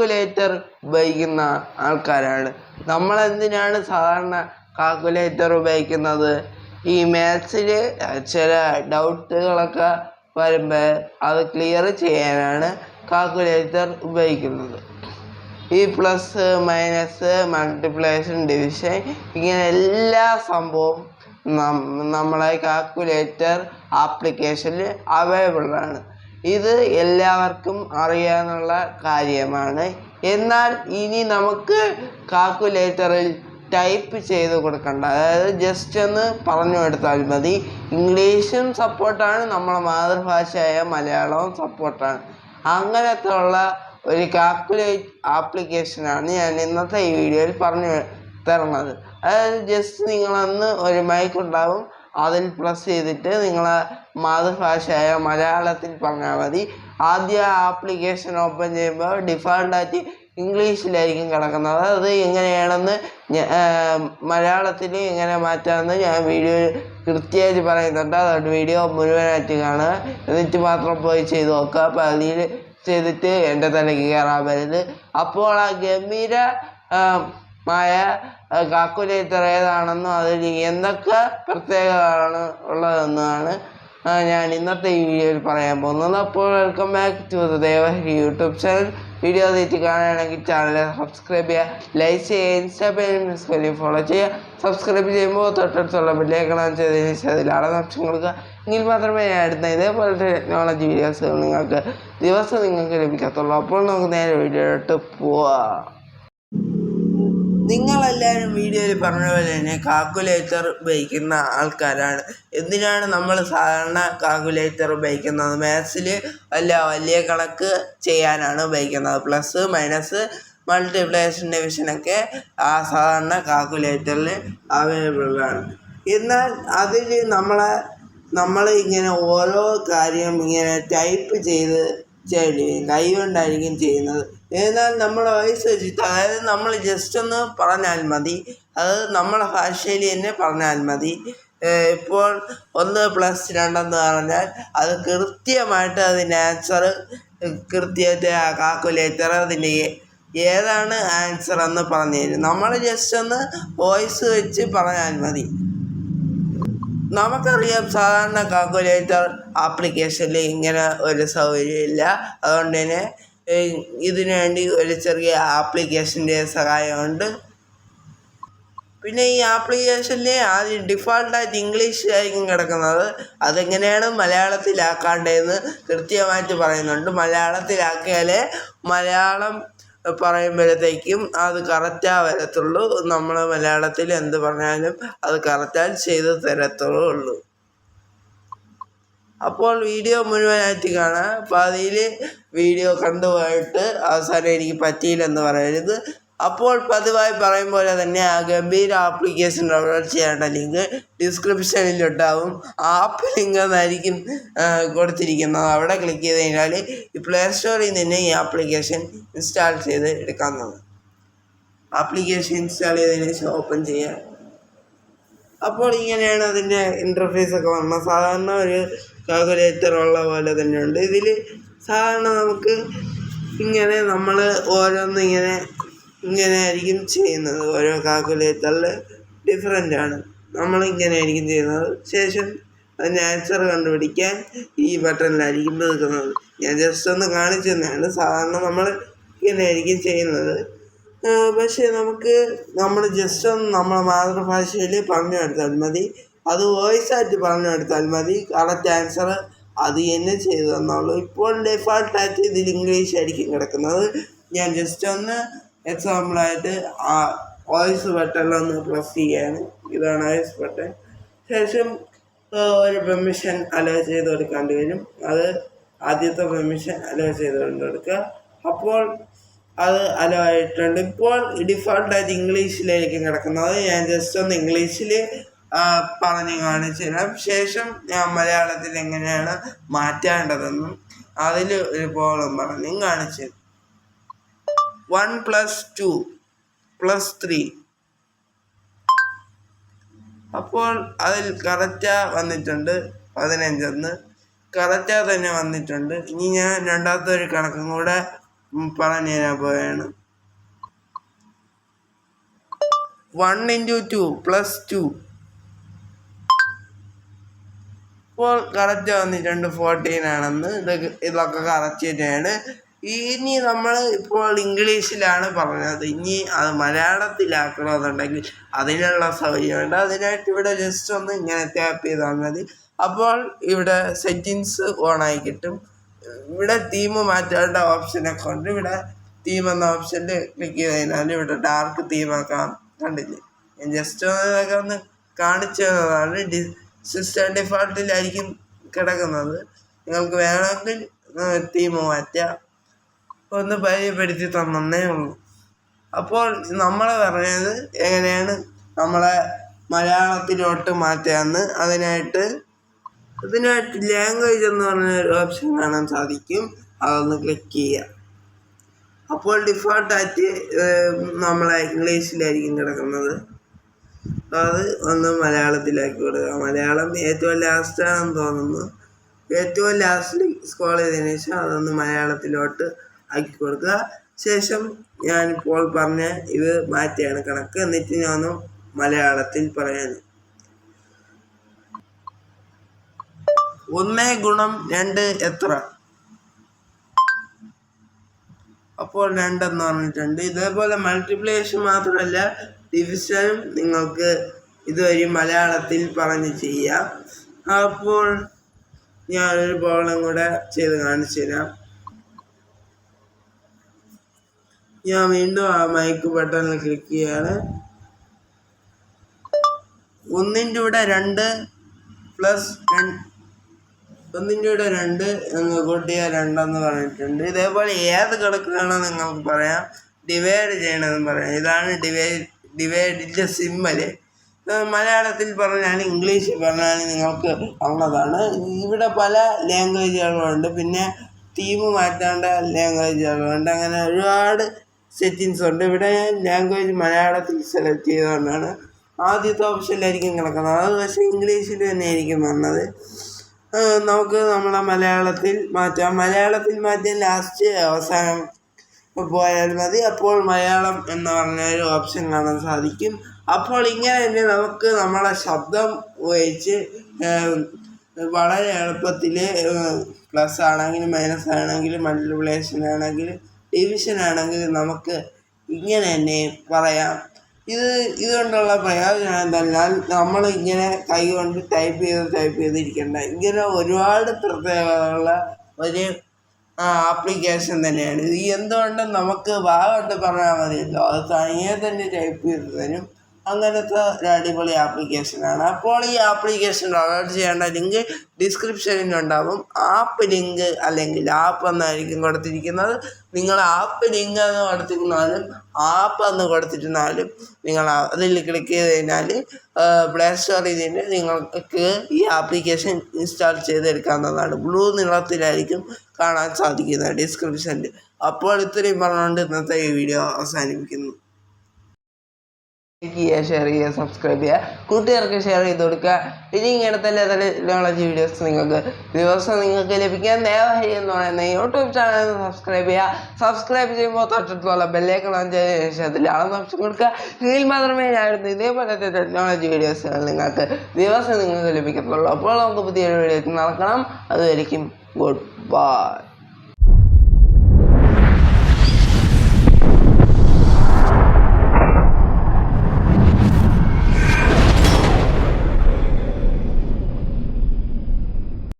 Calculator ഉപയോഗിക്കുന്ന ആൾക്കാരാണ്. നമ്മൾ എന്തിനാണ് സാധാരണ കാൽക്കുലേറ്റർ ഉപയോഗിക്കുന്നത്? ഈ മാത്സിൽ ചില ഡൗട്ടുകളൊക്കെ വരുമ്പോൾ അത് ക്ലിയർ ചെയ്യാനാണ് കാൽക്കുലേറ്റർ ഉപയോഗിക്കുന്നത്. ഈ പ്ലസ് മൈനസ് മൾട്ടിപ്ലേഷൻ ഡിവിഷൻ ഇങ്ങനെ എല്ലാ സംഭവവും നമ്മളെ കാൽക്കുലേറ്റർ ആപ്ലിക്കേഷനിൽ അവൈലബിൾ ആണ്. ഇത് എല്ലാവർക്കും അറിയാനുള്ള കാര്യമാണ്. എന്നാൽ ഇനി നമുക്ക് കാൽക്കുലേറ്ററിൽ ടൈപ്പ് ചെയ്ത് കൊടുക്കണ്ട. അതായത് ജസ്റ്റ് ഒന്ന് പറഞ്ഞു കൊടുത്താൽ മതി. ഇംഗ്ലീഷും സപ്പോർട്ടാണ് നമ്മുടെ മാതൃഭാഷയായ മലയാളവും സപ്പോർട്ടാണ് അങ്ങനത്തെ ഉള്ള ഒരു കാൽക്കുലേറ്റ് ആപ്ലിക്കേഷനാണ് ഞാൻ ഇന്നത്തെ ഈ വീഡിയോയിൽ പറഞ്ഞു തരുന്നത് അതായത് ജസ്റ്റ് നിങ്ങളന്ന് ഒരു മൈക്ക് ഉണ്ടാവും. അതിൽ പ്രസ് ചെയ്തിട്ട് നിങ്ങളെ മാതൃഭാഷയായ മലയാളത്തിൽ പറഞ്ഞാൽ മതി. ആദ്യ ആപ്ലിക്കേഷൻ ഓപ്പൺ ചെയ്യുമ്പോൾ ഡിഫാൾട്ടായിട്ട് ഇംഗ്ലീഷിലായിരിക്കും കിടക്കുന്നത്. അത് എങ്ങനെയാണെന്ന് മലയാളത്തിൽ എങ്ങനെ മാറ്റാമെന്ന് ഞാൻ വീഡിയോ കൃത്യമായിട്ട് പറയുന്നുണ്ട്. അതുകൊണ്ട് വീഡിയോ മുഴുവനായിട്ട് കാണുക. എന്നിട്ട് മാത്രം പോയി ചെയ്ത് നോക്കുക. പകുതിയിൽ ചെയ്തിട്ട് എന്റെ തലയ്ക്ക് കയറാൻ വരുന്നത് അപ്പോൾ ആ ഗംഭീര മായ കാൽക്കുലേറ്റർ ഏതാണെന്നും അതിൽ എന്തൊക്കെ പ്രത്യേകതകളാണ് ഉള്ളതെന്നാണ് ഞാൻ ഇന്നത്തെ ഈ വീഡിയോയിൽ പറയാൻ പോകുന്നത് അപ്പോൾ welcome back to the Devahari YouTube channel video തെറ്റി കാണുകയാണെങ്കിൽ ചാനൽ സബ്സ്ക്രൈബ് ചെയ്യുക ലൈക്ക് ചെയ്യുക ഇൻസ്റ്റാഗ്രാമിൽ ഫോളോ ചെയ്യുക. സബ്സ്ക്രൈബ് ചെയ്യുമ്പോൾ തൊട്ടടുത്തുള്ള ബില്ലേക്കണം ചെയ്തതിന് ശേഷം ആളെ ഓപ്ഷൻ കൊടുക്കുക. എങ്കിൽ മാത്രമേ ഞാൻ എടുത്ത ഇതേപോലെ ടെക്നോളജി വീഡിയോസ് നിങ്ങൾക്ക് ദിവസം നിങ്ങൾക്ക് ലഭിക്കത്തുള്ളൂ. അപ്പോൾ നമുക്ക് നേരെ വീഡിയോയിലോട്ട് പോവാം. നിങ്ങളെല്ലാവരും വീഡിയോയിൽ പറഞ്ഞ പോലെ തന്നെ കാൽക്കുലേറ്റർ ഉപയോഗിക്കുന്ന ആൾക്കാരാണ്. എന്തിനാണ് നമ്മൾ സാധാരണ കാൽക്കുലേറ്റർ ഉപയോഗിക്കുന്നത്? മാത്സിൽ വല്ല വലിയ കണക്ക് ചെയ്യാനാണ് ഉപയോഗിക്കുന്നത്. പ്ലസ് മൈനസ് മൾട്ടിപ്ലേഷൻ ഡിവിഷനൊക്കെ ആ സാധാരണ കാൽക്കുലേറ്ററിൽ അവൈലബിൾ ആണ്. എന്നാൽ അതിൽ നമ്മളെ നമ്മൾ ഇങ്ങനെ ഓരോ കാര്യം ഇങ്ങനെ ടൈപ്പ് ചെയ്ത് ചെയ്യേണ്ടി വരും. കൈ കൊണ്ടായിരിക്കും ചെയ്യുന്നത്. എന്നാൽ നമ്മുടെ വയസ്സ് വെച്ചിട്ട് അതായത് നമ്മൾ ജസ്റ്റ് ഒന്ന് പറഞ്ഞാൽ മതി. അത് നമ്മളെ ഭാഷയിൽ തന്നെ പറഞ്ഞാൽ മതി. ഇപ്പോൾ ഒന്ന് പ്ലസ് രണ്ടെന്ന് പറഞ്ഞാൽ അത് കൃത്യമായിട്ട് അതിന്റെ ആൻസർ കൃത്യമായിട്ട് ആ കാൽക്കുലേറ്റർ അതിന്റെ ഏതാണ് ആൻസർ എന്ന് പറഞ്ഞു തരും. നമ്മൾ ജസ്റ്റ് ഒന്ന് വോയിസ് വെച്ച് പറഞ്ഞാൽ മതി. നമുക്കറിയാം സാധാരണ കാൽക്കുലേറ്റർ ആപ്ലിക്കേഷനിൽ ഇങ്ങനെ ഒരു സൗകര്യമില്ല അതുകൊണ്ട് തന്നെ ഇതിനു വേണ്ടി ഒരു ചെറിയ ആപ്ലിക്കേഷന്റെ സഹായമുണ്ട്. പിന്നെ ഈ ആപ്ലിക്കേഷനിൽ ആദ്യം ഡിഫാൾട്ടായിട്ട് ഇംഗ്ലീഷിലായിരിക്കും കിടക്കുന്നത്. അതെങ്ങനെയാണ് മലയാളത്തിലാക്കാണ്ടതെന്ന് കൃത്യമായിട്ട് പറയുന്നുണ്ട്. മലയാളത്തിലാക്കിയാലേ മലയാളം പറയുമ്പോഴത്തേക്കും അത് കറക്റ്റാ വരത്തുള്ളൂ. നമ്മൾ മലയാളത്തിൽ എന്ത് പറഞ്ഞാലും അത് കറക്റ്റായി ചെയ്ത് തരത്തുള്ളൂ. അപ്പോൾ വീഡിയോ മുഴുവനായിട്ട് കാണാം. പാതിയിൽ വീഡിയോ കണ്ടുപോയിട്ട് അവസാനം എനിക്ക് പറ്റിയില്ലെന്ന് പറയരുത്. അപ്പോൾ പതിവായി പറയും പോലെ തന്നെ ആ ഗംഭീര ആപ്ലിക്കേഷൻ ഡൗൺലോഡ് ചെയ്യേണ്ട ലിങ്ക് ഡിസ്ക്രിപ്ഷനിലുണ്ടാവും ആപ്പ് ലിങ്ക് എന്നായിരിക്കും കൊടുത്തിരിക്കുന്നത്. അവിടെ ക്ലിക്ക് ചെയ്ത് കഴിഞ്ഞാൽ ഈ പ്ലേ സ്റ്റോറിൽ നിന്ന് ഈ ആപ്ലിക്കേഷൻ ഇൻസ്റ്റാൾ ചെയ്ത് എടുക്കാവുന്നതാണ് ആപ്ലിക്കേഷൻ ഇൻസ്റ്റാൾ ചെയ്തതിന് ശേഷം ഓപ്പൺ ചെയ്യുക അപ്പോൾ ഇങ്ങനെയാണ് അതിന്റെ ഇന്റർഫേസ് ഒക്കെ വന്നത്. സാധാരണ ഒരു കാൽക്കുലേറ്റർ ഉള്ള പോലെ തന്നെയുണ്ട്. ഇതിൽ സാധാരണ നമുക്ക് ഇങ്ങനെ നമ്മൾ ഓരോന്ന് ഇങ്ങനെ ഇങ്ങനെ ആയിരിക്കും ചെയ്യുന്നത്. ഓരോ കാൽക്കുലേറ്ററിൽ ഡിഫറെന്റ് ആണ്. നമ്മൾ ഇങ്ങനെ ആയിരിക്കും ചെയ്യുന്നത്. ശേഷം അതിന്റെ ആൻസർ കണ്ടുപിടിക്കാൻ ഈ ബട്ടണിലായിരിക്കും നിൽക്കുന്നത്. ഞാൻ ജസ്റ്റ് ഒന്ന് കാണിച്ചു തന്നെയാണ്. സാധാരണ നമ്മൾ ഇങ്ങനെ ആയിരിക്കും ചെയ്യുന്നത്. പക്ഷേ നമുക്ക് നമ്മൾ ജസ്റ്റ് ഒന്ന് നമ്മുടെ മാതൃഭാഷയിൽ പറഞ്ഞു കൊടുത്താൽ മതി. അത് വോയിസ് ആയിട്ട് പറഞ്ഞു കൊടുത്താൽ മതി. കറക്റ്റ് ആൻസർ അത് തന്നെ ചെയ്തു തന്നോളൂ. ഇപ്പോൾ ഡെഫാൾട്ടായിട്ട് ഇതിൽ ഇംഗ്ലീഷ് ആയിരിക്കും കിടക്കുന്നത്. ഞാൻ ജസ്റ്റ് ഒന്ന് എക്സാമ്പിളായിട്ട് ആ വോയിസ് ബട്ടണിലൊന്ന് പ്രസ് ചെയ്യാണ്. ഇതാണ് വോയിസ് ബട്ടൺ ശേഷം ഒരു പെർമിഷൻ അലോ ചെയ്ത് കൊടുക്കേണ്ടി വരും. അത് ആദ്യത്തെ പെർമിഷൻ അലോ ചെയ്ത് കൊടുക്കുക. അപ്പോൾ അത് അലവായിട്ടുണ്ട് ഇപ്പോൾ ഡിഫോൾട്ടായിട്ട് ഇംഗ്ലീഷിലായിരിക്കും കിടക്കുന്നത് ഞാൻ ജസ്റ്റ് ഒന്ന് ഇംഗ്ലീഷിൽ പറഞ്ഞ് കാണിച്ചു തരാം. ശേഷം ഞാൻ മലയാളത്തിൽ എങ്ങനെയാണ് മാറ്റേണ്ടതെന്നും അതിൽ ഒരു പ്രോബ്ലം പറഞ്ഞും കാണിച്ചു one plus two plus three അപ്പോൾ അതിൽ കറക്റ്റാ വന്നിട്ടുണ്ട് പതിനഞ്ചെന്ന്. കറക്റ്റാ തന്നെ വന്നിട്ടുണ്ട്. ഇനി ഞാൻ രണ്ടാമത്തെ ഒരു കണക്കും കൂടെ പറഞ്ഞു പോവുകയാണ് one into two plus two ഇപ്പോൾ കറക്റ്റ് വന്നിട്ടുണ്ട് ഫോർട്ടീൻ ആണെന്ന്. ഇതൊക്കെ ഇതൊക്കെ കറക്റ്റ് തന്നെയാണ്. ഇനി നമ്മൾ ഇപ്പോൾ ഇംഗ്ലീഷിലാണ് പറഞ്ഞത്. ഇനി അത് മലയാളത്തിലാക്കണമെന്നുണ്ടെങ്കിൽ അതിനുള്ള സൗകര്യമുണ്ട് അതിനായിട്ട് ഇവിടെ ജസ്റ്റ് ഒന്ന് ഇങ്ങനെ ടാപ്പ് ചെയ്താൽ മതി. അപ്പോൾ ഇവിടെ സെറ്റിങ്സ് ഓണായി കിട്ടും. ഇവിടെ തീം മാറ്റേണ്ട ഓപ്ഷനൊക്കെ ഉണ്ട്. ഇവിടെ തീം എന്ന ഓപ്ഷനിൽ ക്ലിക്ക് ചെയ്ത് കഴിഞ്ഞാൽ ഇവിടെ ഡാർക്ക് തീമാക്കാം കണ്ടില്ലേ? ഞാൻ ജസ്റ്റ് അതൊക്കെ ഒന്ന് കാണിച്ചു തന്നതാണ്. ഡി സിസ്റ്റം ഡിഫോൾട്ടിലായിരിക്കും കിടക്കുന്നത്. നിങ്ങൾക്ക് വേണമെങ്കിൽ തീം മാറ്റാം. ഒന്ന് പരിചയപ്പെടുത്തി തന്നേ ഉള്ളൂ. അപ്പോൾ നമ്മൾ പറഞ്ഞത് എങ്ങനെയാണ് നമ്മളെ മലയാളത്തിലോട്ട് മാറ്റാമെന്ന് അതിനായിട്ട് ഇതിനായിട്ട് ലാംഗ്വേജ് എന്ന് പറഞ്ഞ ഒരു ഓപ്ഷൻ കാണാൻ സാധിക്കും. അതൊന്ന് ക്ലിക്ക് ചെയ്യുക. അപ്പോൾ ഡിഫോൾട്ടായിട്ട് നമ്മളെ ഇംഗ്ലീഷിലായിരിക്കും കിടക്കുന്നത്. അത് ഒന്ന് മലയാളത്തിലാക്കി കൊടുക്കുക. മലയാളം ഏറ്റവും ലാസ്റ്റാണെന്ന് തോന്നുന്നു. ഏറ്റവും ലാസ്റ്റിൽ സ്കോൾ ചെയ്തതിന് ശേഷം അതൊന്ന് മലയാളത്തിലോട്ട് ആക്കി കൊടുക്കുക. ശേഷം ഞാനിപ്പോൾ പറഞ്ഞ ഇത് മാറ്റിയാണ് കണക്ക്. എന്നിട്ട് ഞാനൊന്ന് മലയാളത്തിൽ പറയാൻ ഒന്ന് ഗുണം രണ്ട് എത്ര? അപ്പോൾ രണ്ടെന്ന് പറഞ്ഞിട്ടുണ്ട്. ഇതേപോലെ മൾട്ടിപ്ലിക്കേഷൻ മാത്രമല്ല ഡിവിഷനും നിങ്ങൾക്ക് ഇതുവഴി മലയാളത്തിൽ പറഞ്ഞ് ചെയ്യാം. അപ്പോൾ ഞാനൊരു ബോളം കൂടെ ചെയ്ത് കാണിച്ചു തരാം. ഞാൻ വീണ്ടും ആ മൈക്ക് ബട്ടണിൽ ക്ലിക്ക് ചെയ്യാണ്. ഒന്നിന്റെ കൂടെ രണ്ട് പ്ലസ് ഒന്നിന്റെ രണ്ട് എന്ന് കൂട്ടിയ രണ്ടെന്ന് പറഞ്ഞിട്ടുണ്ട്. ഇതേപോലെ ഏത് കിടക്കുകയാണ് നിങ്ങൾക്ക് പറയാം. ഡിവൈഡ് ചെയ്യണമെന്ന് പറയാം. ഇതാണ് ഡിവൈഡ് ഡിവൈഡിന്റെ സിമ്മൽ മലയാളത്തിൽ പറഞ്ഞാൽ ഇംഗ്ലീഷിൽ പറഞ്ഞാൽ നിങ്ങൾക്ക് ഉള്ളതാണ് ഇവിടെ പല ലാംഗ്വേജുകളുണ്ട് പിന്നെ തീം മാറ്റേണ്ട ലാംഗ്വേജുകളുണ്ട് അങ്ങനെ ഒരുപാട് സെറ്റിങ്സ് ഉണ്ട്. ഇവിടെ ലാംഗ്വേജ് മലയാളത്തിൽ സെലക്ട് ചെയ്തുകൊണ്ടാണ് ആദ്യത്തെ ഓപ്ഷനിലായിരിക്കും കിടക്കുന്നത്. അത് പക്ഷേ ഇംഗ്ലീഷിൽ തന്നെ ആയിരിക്കും വന്നത്. നമുക്ക് നമ്മളെ മലയാളത്തിൽ മാറ്റാം. മലയാളത്തിൽ മാറ്റിയ ലാസ്റ്റ് അവസാനം പോയാൽ മതി. അപ്പോൾ മലയാളം എന്ന് പറഞ്ഞ ഒരു ഓപ്ഷൻ കാണാൻ സാധിക്കും. അപ്പോൾ ഇങ്ങനെ തന്നെ നമുക്ക് നമ്മളെ ശബ്ദം ഉപയോഗിച്ച് വളരെ എളുപ്പത്തിൽ പ്ലസ് ആണെങ്കിലും മൈനസ് ആണെങ്കിലും മൾട്ടിപ്ലിക്കേഷൻ ആണെങ്കിലും ഡിവിഷൻ ആണെങ്കിലും നമുക്ക് ഇങ്ങനെ തന്നെ പറയാം. ഇത് ഇതുകൊണ്ടുള്ള പ്രയോജനം എന്തെന്നാൽ നമ്മൾ ഇങ്ങനെ കൈ കൊണ്ട് ടൈപ്പ് ചെയ്ത് ടൈപ്പ് ചെയ്തിരിക്കേണ്ട. ഇങ്ങനെ ഒരുപാട് പ്രത്യേകതകളുള്ള ഒരു ആപ്ലിക്കേഷൻ തന്നെയാണ്. ഇത് എന്തുകൊണ്ടും നമുക്ക് ഭാഗമായിട്ട് പറഞ്ഞാൽ മതിയല്ലോ. അത് തനിയെ തന്നെ ടൈപ്പ് ചെയ്ത് തരും. അങ്ങനത്തെ ഒരു അടിപൊളി ആപ്ലിക്കേഷനാണ് അപ്പോൾ ഈ ആപ്ലിക്കേഷൻ ഡൗൺലോഡ് ചെയ്യേണ്ട ലിങ്ക് ഡിസ്ക്രിപ്ഷനിൽ ഉണ്ടാവും. ആപ്പ് ലിങ്ക് അല്ലെങ്കിൽ ആപ്പ് എന്നായിരിക്കും കൊടുത്തിരിക്കുന്നത്. നിങ്ങൾ ആപ്പ് ലിങ്ക് എന്ന് കൊടുത്തിരുന്നാലും ആപ്പ് എന്ന് കൊടുത്തിരുന്നാലും നിങ്ങൾ അതിൽ ക്ലിക്ക് ചെയ്ത് കഴിഞ്ഞാൽ പ്ലേ സ്റ്റോറിൽ നിന്ന് നിങ്ങൾക്ക് ഈ ആപ്ലിക്കേഷൻ ഇൻസ്റ്റാൾ ചെയ്തെടുക്കാവുന്നതാണ്. ബ്ലൂ നിറത്തിലായിരിക്കും കാണാൻ സാധിക്കുന്നത് ഡിസ്ക്രിപ്ഷനിൽ അപ്പോൾ ഇത്രയും പറഞ്ഞുകൊണ്ട് ഇന്നത്തെ ഈ വീഡിയോ അവസാനിപ്പിക്കുന്നു. ലൈക്ക് ചെയ്യുക ഷെയർ ചെയ്യുക സബ്സ്ക്രൈബ് ചെയ്യുക കൂട്ടുകാർക്ക് ഷെയർ ചെയ്ത് കൊടുക്കുക ഇനി ഇങ്ങനെ തന്നെ ടെക്നോളജി വീഡിയോസ് നിങ്ങൾക്ക് ദിവസം നിങ്ങൾക്ക് ലഭിക്കാൻ ദയവായി എന്ന് പറയുന്ന യൂട്യൂബ് ചാനൽ സബ്സ്ക്രൈബ് ചെയ്യുക സബ്സ്ക്രൈബ് ചെയ്യുമ്പോൾ തൊട്ടടുത്തുള്ള ബെല്ലേക്ക് ഓൺ ചെയ്തതിനു ശേഷം ഓപ്ഷൻ കൊടുക്കുക ഇതിൽ മാത്രമേ ഞാനിരുന്ന ഇതേപോലത്തെ ടെക്നോളജി വീഡിയോസ് നിങ്ങൾക്ക് ദിവസം നിങ്ങൾക്ക് ലഭിക്കത്തുള്ളൂ. അപ്പോൾ നമുക്ക് പുതിയൊരു വീഡിയോ നടക്കണം. അതുവരെയും ഗുഡ് ബൈ